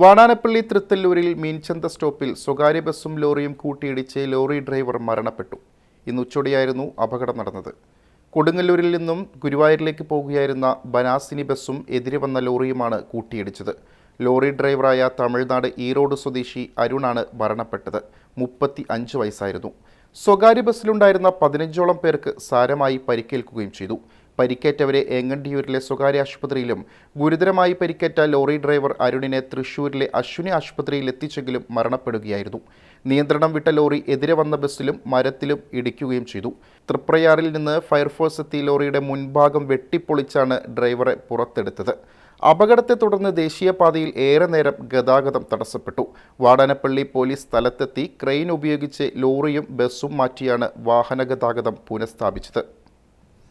വാടാനപ്പള്ളി തൃത്തല്ലൂരിൽ മീൻചന്ത സ്റ്റോപ്പിൽ സ്വകാര്യ ബസ്സും ലോറിയും കൂട്ടിയിടിച്ച് ലോറി ഡ്രൈവർ മരണപ്പെട്ടു. ഇന്ന് ഉച്ചയോടെയായിരുന്നു അപകടം നടന്നത്. കൊടുങ്ങല്ലൂരിൽ നിന്നും ഗുരുവായൂരിലേക്ക് പോകുകയായിരുന്ന ബനാസിനി ബസ്സും എതിരെ വന്ന ലോറിയുമാണ് കൂട്ടിയിടിച്ചത്. ലോറി ഡ്രൈവറായ തമിഴ്നാട് ഈറോഡ് സ്വദേശി അരുണാണ് മരണപ്പെട്ടത്. മുപ്പത്തി അഞ്ച് വയസ്സായിരുന്നു. സ്വകാര്യ ബസ്സിലുണ്ടായിരുന്ന പതിനഞ്ചോളം പേർക്ക് സാരമായി പരിക്കേൽക്കുകയും ചെയ്തു. പരിക്കേറ്റവരെ ഏങ്ങണ്ടിയൂരിലെ സ്വകാര്യ ആശുപത്രിയിലും ഗുരുതരമായി പരിക്കേറ്റ ലോറി ഡ്രൈവർ അരുണിനെ തൃശൂരിലെ അശ്വിനി ആശുപത്രിയിൽ എത്തിച്ചെങ്കിലും മരണപ്പെടുകയായിരുന്നു. നിയന്ത്രണം വിട്ട ലോറി എതിരെ വന്ന ബസ്സിലും മരത്തിലും ഇടിക്കുകയും ചെയ്തു. തൃപ്രയാറിൽ നിന്ന് ഫയർഫോഴ്സ് എത്തി ലോറിയുടെ മുൻഭാഗം വെട്ടിപ്പൊളിച്ചാണ് ഡ്രൈവറെ പുറത്തെടുത്തത്. അപകടത്തെ തുടർന്ന് ദേശീയപാതയിൽ ഏറെ നേരം ഗതാഗതം തടസ്സപ്പെട്ടു. വാടാനപ്പള്ളി പോലീസ് സ്ഥലത്തെത്തി ക്രെയിൻ ഉപയോഗിച്ച് ലോറിയും ബസ്സും മാറ്റിയാണ് വാഹനഗതാഗതം പുനഃസ്ഥാപിച്ചത്.